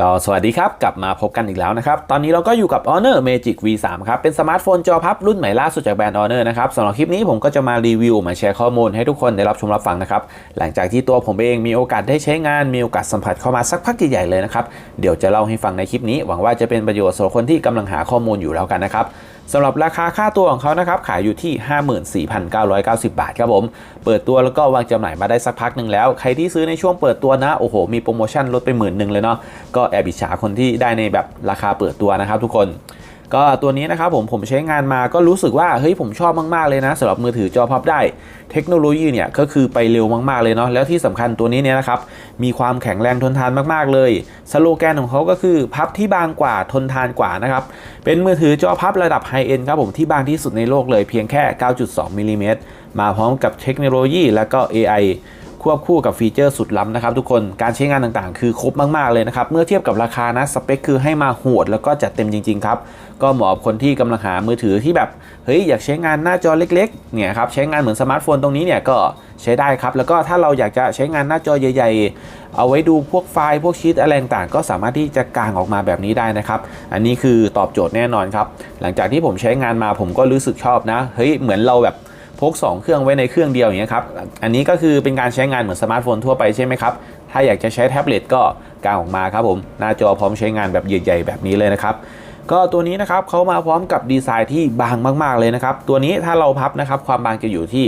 ก็สวัสดีครับ กลับมาพบกันอีกแล้วนะครับ ตอนนี้เราก็อยู่กับ Honor Magic V3 ครับ เป็นสมาร์ทโฟนจอพับรุ่นใหม่ล่าสุดจากแบรนด์ Honor นะครับสำหรับคลิปนี้ผมก็จะมารีวิว มาแชร์ข้อมูลให้ทุกคนได้รับชมรับฟังนะครับ หลังจากที่ตัวผมเองมีโอกาสได้ใช้งาน มีโอกาสสัมผัสเข้ามาสักพักใหญ่ๆเลยนะครับ เดี๋ยวจะเล่าให้ฟังในคลิปนี้ หวังว่าจะเป็นประโยชน์สำหรับคนที่กำลังหาข้อมูลอยู่แล้วกันนะครับ สำหรับราคาค่าตัวของเขานะครับขายอยู่ที่ 54,990 บาทครับผม เปิดตัวแล้วก็วางจำหน่ายมาได้สักพักหนึ่งแล้ว ใครที่ซื้อในช่วงเปิดตัวนะ โอ้โห มีโปรโมชั่นลดไปหมื่นหนึ่งเลยเนาะก็แอบอิจฉาคนที่ได้ในแบบราคาเปิดตัวนะครับทุกคน ก็ตัวนี้นะครับผมผมใช้งานมาก็รู้สึกว่าเฮ้ยผมชอบมากๆเลยนะสำหรับมือถือจอพับได้ เทคโนโลยีเนี่ยก็คือไปเร็วมากๆเลยเนาะแล้วที่สำคัญตัวนี้เนี่ยนะครับมีความแข็งแรงทนทานมากๆเลย สโลแกนของเขาก็คือพับที่บางกว่าทนทานกว่านะครับเป็นมือถือจอพับระดับไฮเอ็นครับผมที่บางที่สุดในโลกเลยเพียงแค่ 9.2มิลลิเมตรมาพร้อมกับเทคโนโลยีและก็ AI ควบคู่กับฟีเจอร์สุดล้ำนะครับทุกคนการใช้งานต่างๆ คือครบมากๆเลยนะครับเมื่อเทียบกับราคานะสเปคคือให้มาโหดแล้วก็จัดเต็มจริงๆครับก็เหมาะกับคนที่กำลังหามือถือที่แบบเฮ้ยอยากใช้งานหน้าจอเล็กๆเนี่ยครับใช้งานเหมือนสมาร์ทโฟนตรงนี้เนี่ยก็ใช้ได้ครับแล้วก็ถ้าเราอยากจะใช้งานหน้าจอใหญ่ ๆ เอาไว้ดูพวกไฟล์พวกชีตอะไรต่างๆก็สามารถที่จะกางออกมาแบบนี้ได้นะครับอันนี้คือตอบโจทย์แน่นอนครับหลังจากที่ผมใช้งานมาผมก็รู้สึกชอบนะเฮ้ยเหมือนเราแบบ ก 2 เครื่องไว้ในเครื่องเดียวอย่างเงี้ยครับอันนี้ก็คือเป็นการใช้งานเหมือนสมาร์ทโฟนทั่วไปใช่ไหมครับถ้าอยากจะใช้แท็บเล็ตก็กางออกมาครับผมหน้าจอพร้อมใช้งานแบบใหญ่ๆแบบนี้เลยนะครับก็ตัวนี้นะครับเขามาพร้อมกับดีไซน์ที่บางมาก ๆเลยนะครับตัวนี้ถ้าเราพับนะครับความบางจะอยู่ที่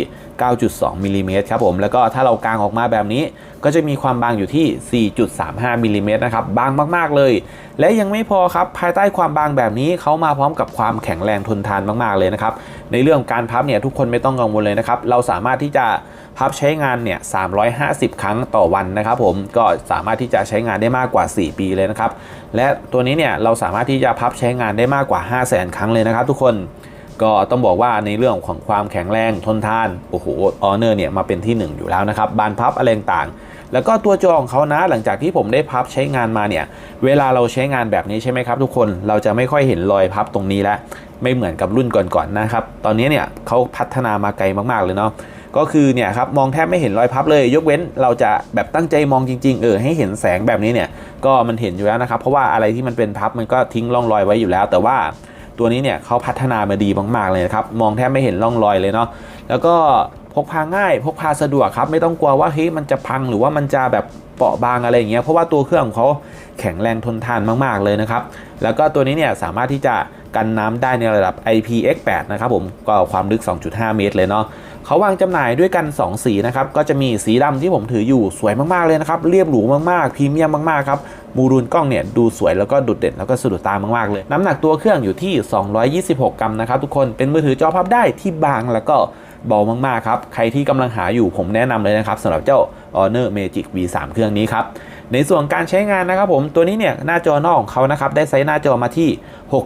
9.2มิลลิเมตรครับผมแล้วก็ถ้าเรากางออกมาแบบนี้ ก็จะมีความบางอยู่ที่ 4.35มิลลิเมตรนะครับบางมากๆเลย และยังไม่พอครับภายใต้ความบางแบบนี้เขามาพร้อมกับความแข็งแรงทนทานมากๆเลยนะครับในเรื่องการพับเนี่ยทุกคนไม่ต้องกังวลเลยนะครับเราสามารถที่จะพับใช้งานเนี่ย350 ครั้งต่อวันนะครับผมก็สามารถที่จะใช้งานได้มากกว่า 4 ปีเลยนะครับและตัวนี้เนี่ยเราสามารถที่จะพับใช้งานได้มากกว่า 5 0 0 0 0 0 ครั้งเลยนะครับทุกคน ก็ต้องบอกว่าในเรื่องของความแข็งแรงทนทาน โอ้โหออเนอร์เนี่ยมาเป็นที่ 1 อยู่แล้วนะครับ บานพับอะไรต่างแล้วก็ตัวจอของเขานะหลังจากที่ผมได้พับใช้งานมาเนี่ย เวลาเราใช้งานแบบนี้ใช่ไหมครับทุกคนเราจะไม่ค่อยเห็นรอยพับตรงนี้แล้ว ไม่เหมือนกับรุ่นก่อนๆนะครับ ตอนนี้เนี่ยเขาพัฒนามาไกลมากๆเลยเนาะก็คือเนี่ยครับมองแทบไม่เห็นรอยพับเลย ยกเว้นเราจะแบบตั้งใจมองจริง ๆ เออให้เห็นแสงแบบนี้เนี่ย ก็มันเห็นอยู่แล้วนะครับ เพราะว่าอะไรที่มันเป็นพับมันก็ทิ้งร่องรอยไว้อยู่แล้ว แต่ว่า ตัวนี้เนี่ยเขาพัฒนามาดีมากๆเลยนะครับมองแทบไม่เห็นร่องรอยเลยเนาะแล้วก็พกพาง่ายพกพาสะดวกครับไม่ต้องกลัวว่าเฮ้ยมันจะพังหรือว่ามันจะแบบเปราะบางอะไรอย่างเงี้ยเพราะว่าตัวเครื่องของเขาแข็งแรงทนทานมากๆเลยนะครับแล้วก็ตัวนี้เนี่ยสามารถที่จะกันน้ำได้ในระดับ IPX8 นะครับผมก็ความลึก 2.5 เมตรเลยเนาะ เขาวางจำหน่ายด้วยกัน 2 สีนะครับก็จะมีสีดำที่ผมถืออยู่สวยมากๆเลยนะครับเรียบหรูมากๆพรีเมียมมากๆครับมูรูนกล้องเนี่ยดูสวยแล้วก็ดุดเด่นแล้วก็สะดุดตามากๆเลย น้ำหนักตัวเครื่องอยู่ที่ 226 กรัมนะครับทุกคนเป็นมือถือจอพับได้ที่บางแล้วก็เบามากๆครับใครที่กำลังหาอยู่ผมแนะนำเลยนะครับสำหรับเจ้า Honor Magic V3 เครื่องนี้ครับ ในส่วนการใช้งานนะครับผมตัวนี้เนี่ยหน้าจอนอกของเขานะครับได้ไซส์หน้าจอมาที่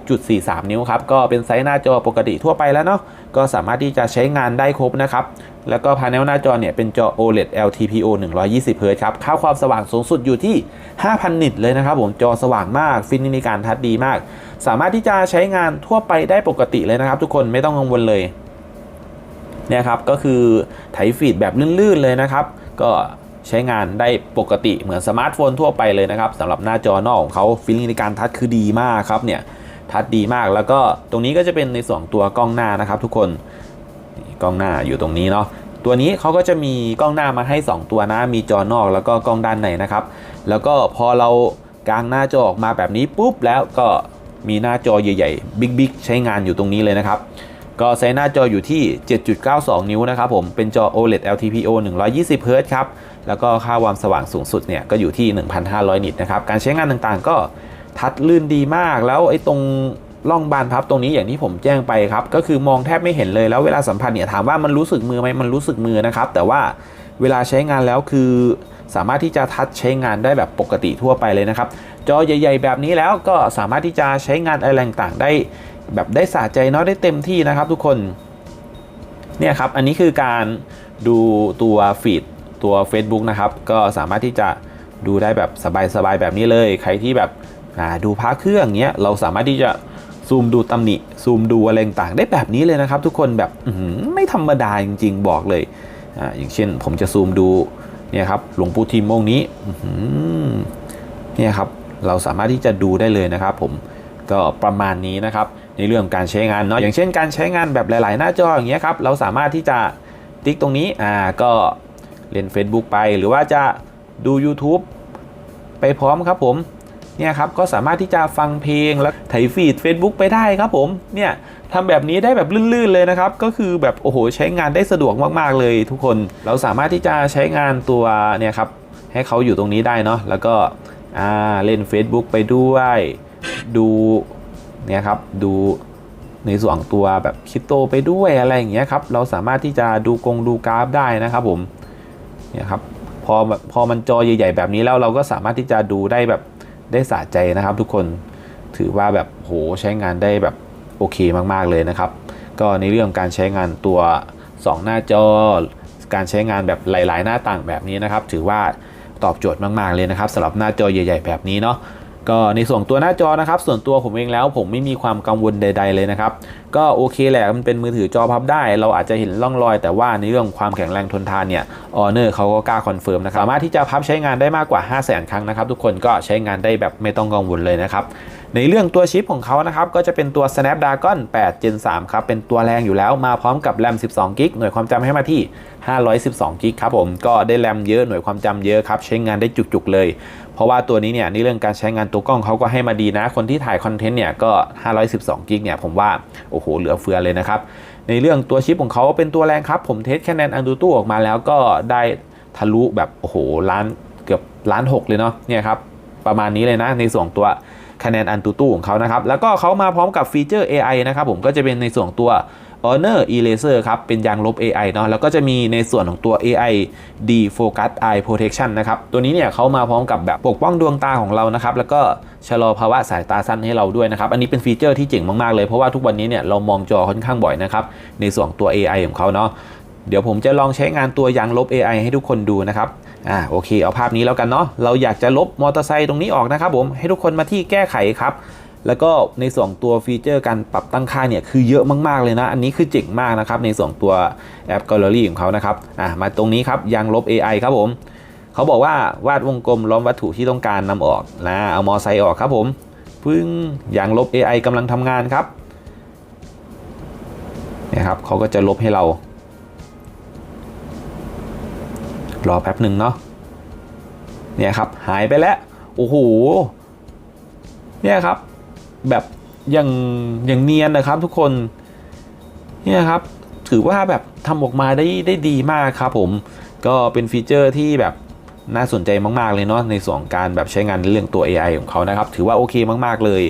6.43 นิ้วครับก็เป็นไซส์หน้าจอปกติทั่วไปแล้วเนาะก็สามารถที่จะใช้งานได้ครบนะครับแล้วก็พาเนลหน้าจอเนี่ยเป็นจอ OLED LTPO 120 Hz ครับค่าความสว่างสูงสุดอยู่ที่ 5,000 นิตเลยนะครับผมจอสว่างมาก ฟินิการทัดดีมาก สามารถที่จะใช้งานทั่วไปได้ปกติเลยนะครับ ทุกคนไม่ต้องกังวลเลยเนี่ยครับก็คือไถฟีดแบบลื่นๆเลยนะครับ ก็ ใช้งานได้ปกติเหมือนสมาร์ทโฟนทั่วไปเลยนะครับสำหรับหน้าจอนอกของเขาฟิลลิ่งในการทัชคือดีมากครับเนี่ยทัชดีมากแล้วก็ตรงนี้ก็จะเป็นในส่วนตัวกล้องหน้านะครับ ทุกคนกล้องหน้าอยู่ตรงนี้เนาะตัวนี้เขาก็จะมีกล้องหน้ามาให้ 2 ตัวนะ มีจอนอกแล้วก็กล้องด้านในนะครับ แล้วก็พอเรากางหน้าจอออกมาแบบนี้ปุ๊บแล้วก็มีหน้าจอใหญ่ๆ บิ๊กๆ ใช้งานอยู่ตรงนี้เลยนะครับ ก็ไซส์หน้าจออยู่ที่ 7.92 นิ้วนะครับผมเป็นจอ OLED LTPO 120 Hz ครับ แล้วก็ค่าความสว่างสูงสุดเนี่ยก็อยู่ที่ 1,500 นิตนะครับ การใช้งานต่างๆก็ทัดลื่นดีมาก แล้วไอ้ตรงร่องบานพับตรงนี้อย่างที่ผมแจ้งไปครับ ก็คือมองแทบไม่เห็นเลยแล้วเวลาสัมผัสเนี่ยถามว่ามันรู้สึกมือไหมมันรู้สึกมือนะครับ แต่ว่าเวลาใช้งานแล้วคือสามารถที่จะทัดใช้งานได้แบบปกติทั่วไปเลยนะครับ จอใหญ่ ๆ แบบนี้แล้วก็สามารถที่จะใช้งานอะไรต่างๆได้ แบบได้สะใจเนาะได้เต็มที่นะครับทุกคนเนี่ยครับอันนี้คือการดูตัวฟีดตัว Facebook นะครับก็สามารถที่จะดูได้แบบสบายๆแบบนี้เลย ใครที่แบบดูพักเครื่องเงี้ยเราสามารถที่จะซูมดูตำหนิซูมดูอะไรต่างได้แบบนี้เลยนะครับ ทุกคนแบบไม่ธรรมดาจริง ๆ บอกเลยออย่างเช่น ผมจะซูมดูเนี่ยครับหลวงปู่ทิมองนี้เนี่ยครับเราสามารถที่จะดูได้เลยนะครับ ผมก็ประมาณนี้นะครับ ในเรื่องการใช้งานเนาะอย่างเช่นการใช้งานแบบหลาย ๆ หน้าจออย่างเงี้ยครับเราสามารถที่จะติ๊กตรงนี้อ่าก็เล่น Facebook ไป หรือว่าจะดู YouTube ไปพร้อมครับผมเนี่ยครับก็สามารถที่จะฟังเพลงแล้วไถฟีด Facebook ไปได้ครับผมเนี่ยทำแบบนี้ได้แบบลื่นๆเลยนะครับ ก็คือแบบโอ้โหใช้งานได้สะดวกมากๆเลยทุกคนเราสามารถที่จะใช้งานตัวเนี่ยครับให้เขาอยู่ตรงนี้ได้เนาะแล้วก็อ่าเล่น Facebook ไปด้วย ดู เนี่ยครับดูในส่วนตัวแบบคริปโตไปด้วยอะไรอย่างเงี้ยครับเราสามารถที่จะดูกงดูกราฟได้นะครับผมเนี่ยครับพอพอมันจอใหญ่ๆแบบนี้แล้วเราก็สามารถที่จะดูได้แบบได้สะใจนะครับ ทุกคนถือว่าแบบโหใช้งานได้แบบโอเคมากๆเลยนะครับ ก็ในเรื่องการใช้งานตัว 2 หน้าจอ การใช้งานแบบหลาย ๆ หน้าต่างแบบนี้นะครับ ถือว่าตอบโจทย์มากๆเลยนะครับสำหรับหน้าจอใหญ่ ๆ แบบนี้เนาะ ก็ในส่วนตัวหน้าจอนะครับ ส่วนตัวผมเองแล้วผมไม่มีความกังวลใด ๆ เลยนะครับ ก็โอเคแหละมันเป็นมือถือจอพับได้ เราอาจจะเห็นร่องรอย แต่ว่าในเรื่องความแข็งแรงทนทานเนี่ยออเนอร์เขาก็กล้าคอนเฟิร์มนะครับสามารถที่จะพับใช้งานได้มากกว่า 5 0 0 0 0 0 ครั้งนะครับ ทุกคนก็ใช้งานได้แบบไม่ต้องกังวลเลยนะครับ ในเรื่องตัวชิปของเขานะครับก็จะเป็นตัว Snapdragon 8 Gen 3 ครับ เป็นตัวแรงอยู่แล้วมาพร้อมกับแรม 12 g b หน่วยความจำให้มาที่ 512 g b ครับผม ก็ได้แรมเยอะหน่วยความจำเยอะครับ ใช้งานได้จุกๆเลย เพราะว่าตัวนี้เนี่ยในเรื่องการใช้งานตัวกล้องเขาก็ให้มาดีนะ คนที่ถ่ายคอนเทนต์เนี่ยก็ 512 g b เนี่ยผมว่า โอ้โห เหลือเฟือเลยนะครับ ในเรื่องตัวชิปของเขาเป็นตัวแรงครับผมเทสแค่แนนอันดูตู้ออกมาแล้วก็ได้ทะลุแบบโอ้โหล้านเกือบล้านหกเลยเนาะเนี่ยครับประมาณนี้เลยนะในส่วนตัว คะแนนอันตูตู้ของเขานะครับ แล้วก็เขามาพร้อมกับฟีเจอร์ AI นะครับผมก็จะเป็นในส่วนตัว Honor Eraser ครับ เป็นยางลบ AI เนาะแล้วก็จะมีในส่วนของตัว AI Defocus Eye Protection นะครับ ตัวนี้เนี่ยเขามาพร้อมกับแบบปกป้องดวงตาของเรานะครับ แล้วก็ชะลอภาวะสายตาสั้นให้เราด้วยนะครับ อันนี้เป็นฟีเจอร์ที่เจ๋งมาก ๆ เลย เพราะว่าทุกวันนี้เนี่ยเรามองจอค่อนข้างบ่อยนะครับ ในส่วนตัว AI ของเขาเนาะเดี๋ยวผมจะลองใช้งานตัวยางลบ AI ให้ทุกคนดูนะครับ อ่าโอเค เอาภาพนี้แล้วกันเนาะเราอยากจะลบมอเตอร์ไซค์ตรงนี้ออกนะครับผมให้ทุกคนมาที่แก้ไขครับ แล้วก็ในส่วนตัวฟีเจอร์การปรับตั้งค่าเนี่ยคือเยอะมากๆเลยนะ อันนี้คือเจ๋งมากนะครับในส่วนตัวแอป Gallery ของเขานะครับอ่ามาตรงนี้ครับยางลบ AI ครับผมเขาบอกว่าวาดวงกลมล้อมวัตถุที่ต้องการนำออกนะเอามอไซค์ออกครับผมพึ่งยางลบ AI กำลังทำงานครับนี่ยครับเขาก็จะลบให้เรา รอแป๊บหนึ่งเนาะเนี่ยครับหายไปแล้วโอ้โหเนี่ยครับ แบบอยังอยังเนียนนะครับทุกคนเนี่ยครับ ถือว่าแบบทำออกมาได้ได้ดีมากครับผมก็เป็นฟีเจอร์ที่แบบน่าสนใจมากๆเลยเนาะในส่วนของการแบบใช้งานในเรื่องตัว AI ของเขานะครับ ถือว่าโอเคมากๆเลย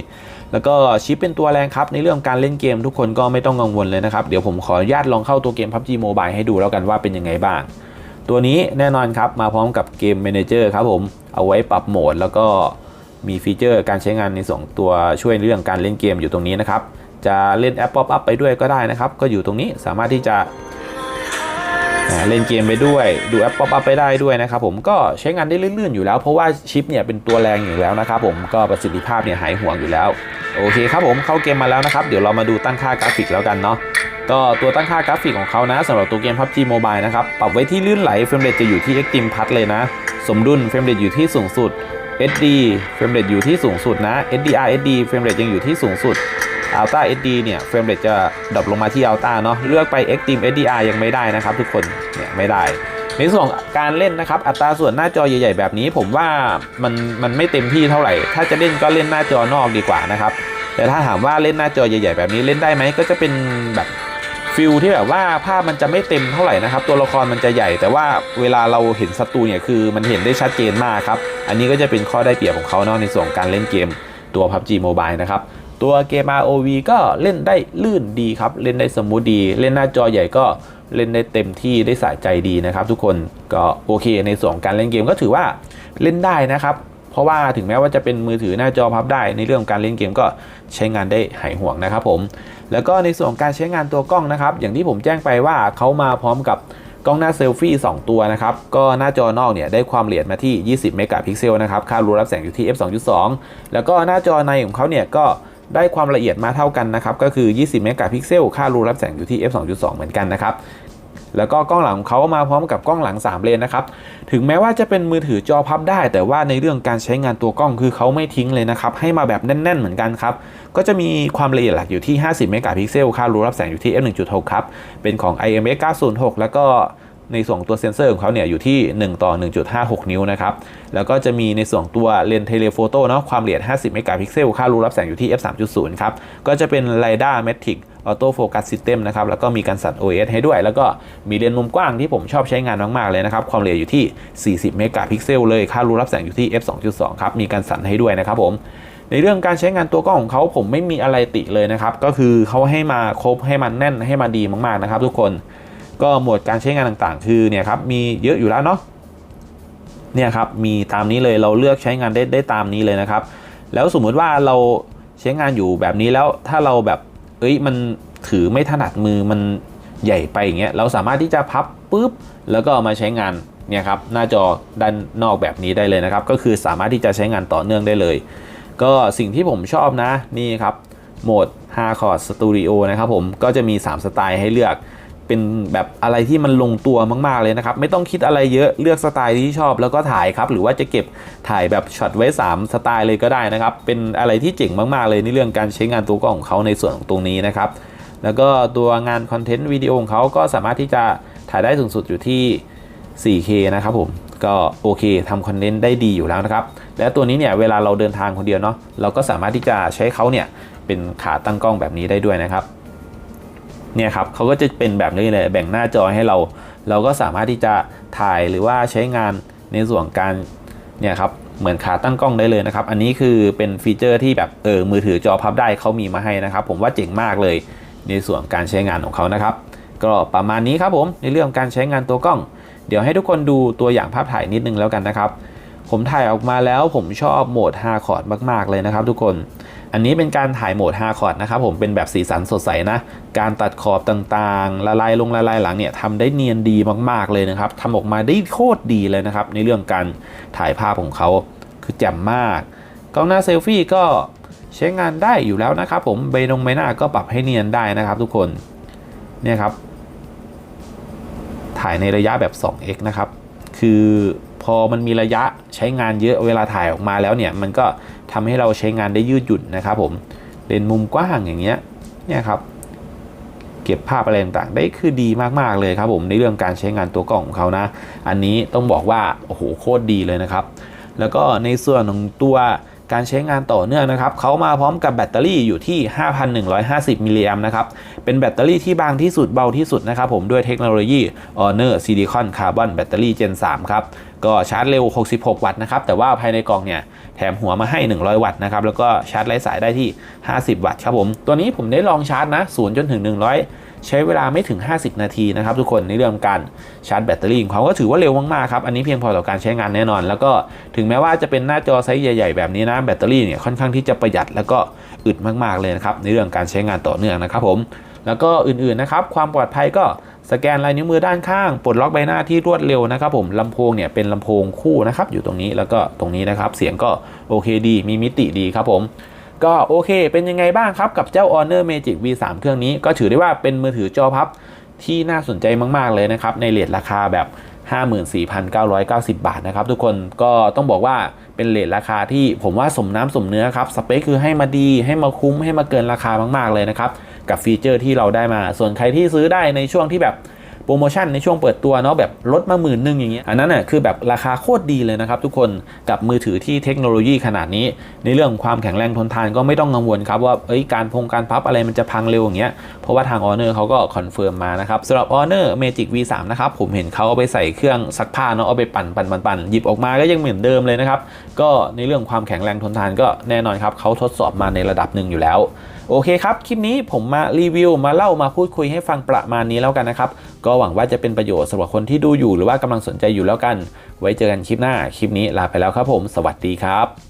แล้วก็ชิปเป็นตัวแรงครับ ในเรื่องการเล่นเกมทุกคนก็ไม่ต้องกังวลเลยนะครับ เดี๋ยวผมขออนุญาตลองเข้าตัวเกม PUBG Mobile ให้ดูแล้วกันว่าเป็นยังไงบ้าง ตัวนี้แน่นอนครับมาพร้อมกับเกม Manager ครับผม เอาไว้ปรับโหมด แล้วก็มีฟีเจอร์การใช้งานในส่วนตัวช่วยเรื่องการเล่นเกมอยู่ตรงนี้นะครับ จะเล่นแอป Pop Up ไปด้วยก็ได้นะครับ ก็อยู่ตรงนี้สามารถที่จะเล่นเกมไปด้วยดูแอป Pop Up ไปได้ด้วยนะครับผมก็ใช้งานได้ลื่นๆอยู่แล้ว เพราะว่าชิปเนี่ยเป็นตัวแรงอยู่แล้วนะครับผมก็ประสิทธิภาพเนี่ยหายห่วงอยู่แล้ว โอเคครับผมเข้าเกมมาแล้วนะครับ เดี๋ยวเรามาดูตั้งค่ากราฟิกแล้วกันเนาะ ก็ตัวตั้งค่ากราฟิกของเขานะสำหรับตัวเกม PUBG Mobile นะครับ ปรับไว้ที่ลื่นไหลเฟรมเรทจะอยู่ที่ Extreme Plus เลยนะ สมดุลเฟรมเรทอยู่ที่สูงสุด SD เฟรมเรทอยู่ที่สูงสุดนะ SDR SD เฟรมเรทยังอยู่ที่สูงสุด Ultra SD เนี่ยเฟรมเรทจะดรอปลงมาที่ Ultra เนาะเลือกไป Extreme SDR ยังไม่ได้นะครับ ทุกคนเนี่ยไม่ได้ในส่วนของการเล่นนะครับ อัตราส่วนหน้าจอใหญ่ ๆ แบบนี้ ผมว่ามันมันไม่เต็มที่เท่าไหร่ ถ้าจะเล่นก็เล่นหน้าจอนอกดีกว่านะครับแต่ถ้าถามว่าเล่นหน้าจอใหญ่ ๆ แบบนี้เล่นได้ไหมก็จะเป็นแบบ ฟิลที่แบบว่าภาพมันจะไม่เต็มเท่าไหร่นะครับ ตัวละครมันจะใหญ่ แต่ว่าเวลาเราเห็นศัตรูเนี่ยคือมันเห็นได้ชัดเจนมากครับ อันนี้ก็จะเป็นข้อได้เปรียบของเขาเนาะในส่วนการเล่นเกมตัว PUBG Mobile นะครับตัวเกม ROV ก็เล่นได้ลื่นดีครับ เล่นได้สมูทดี เล่นหน้าจอใหญ่ก็เล่นได้เต็มที่ได้สะใจดีนะครับ ทุกคนก็โอเคในส่วนการเล่นเกมก็ถือว่าเล่นได้นะครับ ราะว่าถึงแม้ว่าจะเป็นมือถือหน้าจอพับได้ ในเรื่องของการเล่นเกมก็ใช้งานได้หายห่วงนะครับผม แล้วก็ในส่วนของการใช้งานตัวกล้องนะครับ อย่างที่ผมแจ้งไปว่าเขามาพร้อมกับกล้องหน้าเซลฟี่ 2 ตัวนะครับ ก็หน้าจอนอกเนี่ยได้ความละเอียดมาที่ 20 เมกะพิกเซลนะครับ ค่ารูรับแสงอยู่ที่ f 2.2 แล้วก็หน้าจอในของเขาเนี่ยก็ได้ความละเอียดมาเท่ากันนะครับ ก็คือ 20 เมกะพิกเซล ค่ารูรับแสงอยู่ที่ f 2.2 เหมือนกันนะครับ แล้วก็กล้องหลังของเขามาพร้อมกับกล้องหลัง 3 เลนนะครับ ถึงแม้ว่าจะเป็นมือถือจอพับได้ แต่ว่าในเรื่องการใช้งานตัวกล้องคือเขาไม่ทิ้งเลยนะครับ ให้มาแบบแน่น ๆ เหมือนกันครับ ก็จะมีความละเอียดหลักอยู่ที่ 50 เมกะพิกเซล ค่ารูรับแสงอยู่ที่ f1.6 ครับ เป็นของ IMX 906 แล้วก็ในส่วนตัวเซนเซอร์ของเขาเนี่ยอยู่ที่ 1 ต่อ 1.56 นิ้วนะครับ แล้วก็จะมีในส่วนตัวเลนส์เทเลโฟโต้เนาะความละเอียด 50 เมกะพิกเซล ค่ารูรับแสงอยู่ที่ f 3.0 ครับ ก็จะเป็นไรด้าเมทริก LiDAR Matrix Auto Focus System นะครับแล้วก็มีการสั่น OS ให้ด้วย แล้วก็มีเลนส์มุมกว้างที่ผมชอบใช้งานมากๆเลยนะครับ ความละเอียดอยู่ที่ 40 เมกะพิกเซลเลยค่ารูรับแสงอยู่ที่ f 2.2ครับมีการสั่นให้ด้วยนะครับผมในเรื่องการใช้งานตัวกล้องของเขาผมไม่มีอะไรติเลยนะครับ ก็คือเขาให้มาครบให้มันแน่นให้มาดีมากๆนะครับ ทุกคนก็หมวดการใช้งานต่างๆ คือเนี่ยครับมีเยอะอยู่แล้วเนาะเนี่ยครับมีตามนี้เลยเราเลือกใช้งานได้ได้ตามนี้เลยนะครับ แล้วสมมุติว่าเราใช้งานอยู่แบบนี้แล้วถ้าเราแบบ เอ้ยมันถือไม่ถนัดมือมันใหญ่ไปอย่างเงี้ยเราสามารถที่จะพับปุ๊บแล้วก็เอามาใช้งานเนี่ยครับหน้าจอด้านนอกแบบนี้ได้เลยนะครับ ก็คือสามารถที่จะใช้งานต่อเนื่องได้เลย ก็สิ่งที่ผมชอบนะนี่ครับโหมด h a r d c o r d Studio นะครับผมก็จะมี 3 สไตล์ให้เลือก เป็นแบบอะไรที่มันลงตัวมาก ๆ เลยนะครับ ไม่ต้องคิดอะไรเยอะเลือกสไตล์ที่ชอบแล้วก็ถ่ายครับ หรือว่าจะเก็บถ่ายแบบช็อตไว้ 3 สไตล์เลยก็ได้นะครับ เป็นอะไรที่เจ๋งมาก ๆ เลยในเรื่องการใช้งานตัวกล้องของเขาในส่วนของตรงนี้นะครับ แล้วก็ตัวงานคอนเทนต์วิดีโอของเขาก็สามารถที่จะถ่ายได้สูงสุดอยู่ที่ 4K นะครับผมก็โอเคทำคอนเทนต์ได้ดีอยู่แล้วนะครับ และตัวนี้เนี่ยเวลาเราเดินทางคนเดียวเนาะเราก็สามารถที่จะใช้เขาเนี่ยเป็นขาตั้งกล้องแบบนี้ได้ด้วยนะครับ เนี่ยครับเขาก็จะเป็นแบบนี้เลยแบ่งหน้าจอให้เรา เราก็สามารถที่จะถ่ายหรือว่าใช้งานในส่วนการเนี่ยครับเหมือนขาตั้งกล้องได้เลยนะครับ อันนี้คือเป็นฟีเจอร์ที่แบบเออมือถือจอพับได้เขามีมาให้นะครับ ผมว่าเจ๋งมากเลยในส่วนการใช้งานของเขานะครับ ก็ประมาณนี้ครับผมในเรื่องการใช้งานตัวกล้อง เดี๋ยวให้ทุกคนดูตัวอย่างภาพถ่ายนิดนึงแล้วกันนะครับ ผมถ่ายออกมาแล้วผมชอบโหมด5คอร์ดมาก ๆเลยนะครับ ทุกคน อันนี้เป็นการถ่ายโหมด5คอร์ดนะครับผมเป็นแบบสีสันสดใสนะ การตัดขอบต่างๆ ละลายลงละลายหลังเนี่ยทำได้เนียนดีมากๆเลยนะครับทำออกมาได้โคตรดีเลยนะครับ ในเรื่องการถ่ายภาพของเขาคือแจ่มมาก กล้องหน้าเซลฟี่ก็ใช้งานได้อยู่แล้วนะครับผมใบนงใบหน้าก็ปรับให้เนียนได้นะครับ ทุกคนเนี่ยครับ ถ่ายในระยะแบบ 2x นะครับ คือพอมันมีระยะใช้งานเยอะเวลาถ่ายออกมาแล้วเนี่ย มันก็ ทำให้เราใช้งานได้ยืดหยุ่นนะครับผมเลนมุมกว้างอย่างเงี้ยเนี่ยครับเก็บภาพอะไรต่างๆได้คือดีมากๆเลยครับผมในเรื่องการใช้งานตัวกล้องของเขานะ อันนี้ต้องบอกว่าโอ้โหโคตรดีเลยนะครับ แล้วก็ในส่วนของตัว การใช้งานต่อเนื่องนะครับเขามาพร้อมกับแบตเตอรี่อยู่ที่ 5,150 มิลลิแอมนะครับ เป็นแบตเตอรี่ที่บางที่สุดเบาที่สุดนะครับผมด้วยเทคโนโลยี Honor Silicon Carbon Battery Gen 3 ครับ ก็ชาร์จเร็ว 66 วัตต์นะครับ แต่ว่าภายในกล่องเนี่ยแถมหัวมาให้ 100 วัตต์นะครับ แล้วก็ชาร์จไร้สายได้ที่ 50 วัตต์ครับผม ตัวนี้ผมได้ลองชาร์จนะ0จนถึง 100 ใช้เวลาไม่ถึง 50 นาทีนะครับทุกคนในเรื่องการชาร์จแบตเตอรี่ของเขาก็ถือว่าเร็วมากๆครับ อันนี้เพียงพอต่อการใช้งานแน่นอน แล้วก็ถึงแม้ว่าจะเป็นหน้าจอไซส์ใหญ่ๆ แบบนี้นะแบตเตอรี่เนี่ยค่อนข้างที่จะประหยัดแล้วก็อึดมากๆเลยนะครับในเรื่องการใช้งานต่อเนื่องนะครับผมแล้วก็อื่นๆนะครับความปลอดภัยก็สแกนลายนิ้วมือด้านข้างปลดล็อกใบหน้าที่รวดเร็วนะครับผมลำโพงเนี่ยเป็นลำโพงคู่นะครับอยู่ตรงนี้แล้วก็ตรงนี้นะครับเสียงก็โอเคดีมีมิติดีครับผม ก็โอเค เป็นยังไงบ้างครับ กับเจ้า Honor Magic V3 เครื่องนี้ ก็ถือได้ว่าเป็นมือถือจอพับที่น่าสนใจมาก ๆ เลยนะครับ ในเรทราคาแบบ 54,990 บาทนะครับทุกคนก็ต้องบอกว่าเป็นเรทราคาที่ผมว่าสมน้ำสมเนื้อครับ สเปคคือให้มาดีให้มาคุ้มให้มาเกินราคามาก ๆ เลยนะครับ กับฟีเจอร์ที่เราได้มา ส่วนใครที่ซื้อได้ในช่วงที่แบบ ปรโมชั่นในช่วงเปิดตัวเนาะแบบลดมาหมื่นหนึ่งอย่างเงี้ยอันนั้นน่ะคือแบบราคาโคตรดีเลยนะครับทุกคนกับมือถือที่เทคโนโลยีขนาดนี้ ในเรื่องความแข็งแรงทนทานก็ไม่ต้องกังวลครับว่าเอ้ยการพงการพับอะไรมันจะพังเร็วอย่างเงี้ยเพราะว่าทาง Honor เขาก็คอนเฟิร์มมานะครับสำหรับ Honor Magic V3 นะครับผมเห็นเขาเอาไปใส่เครื่องซักผ้าเนาะเอาไปปั่นปั่นปั่นปั่นหยิบออกมาก็ยังเหมือนเดิมเลยนะครับก็ในเรื่องความแข็งแรงทนทานก็แน่นอนครับเขาทดสอบมาในระดับหนึ่งอยู่แล้ว โอเคครับ คลิปนี้ผมมารีวิว มาเล่ามาพูดคุยให้ฟังประมาณนี้แล้วกันนะครับ ก็หวังว่าจะเป็นประโยชน์สำหรับคนที่ดูอยู่หรือว่ากำลังสนใจอยู่แล้วกัน ไว้เจอกันคลิปหน้า คลิปนี้ลาไปแล้วครับผม สวัสดีครับ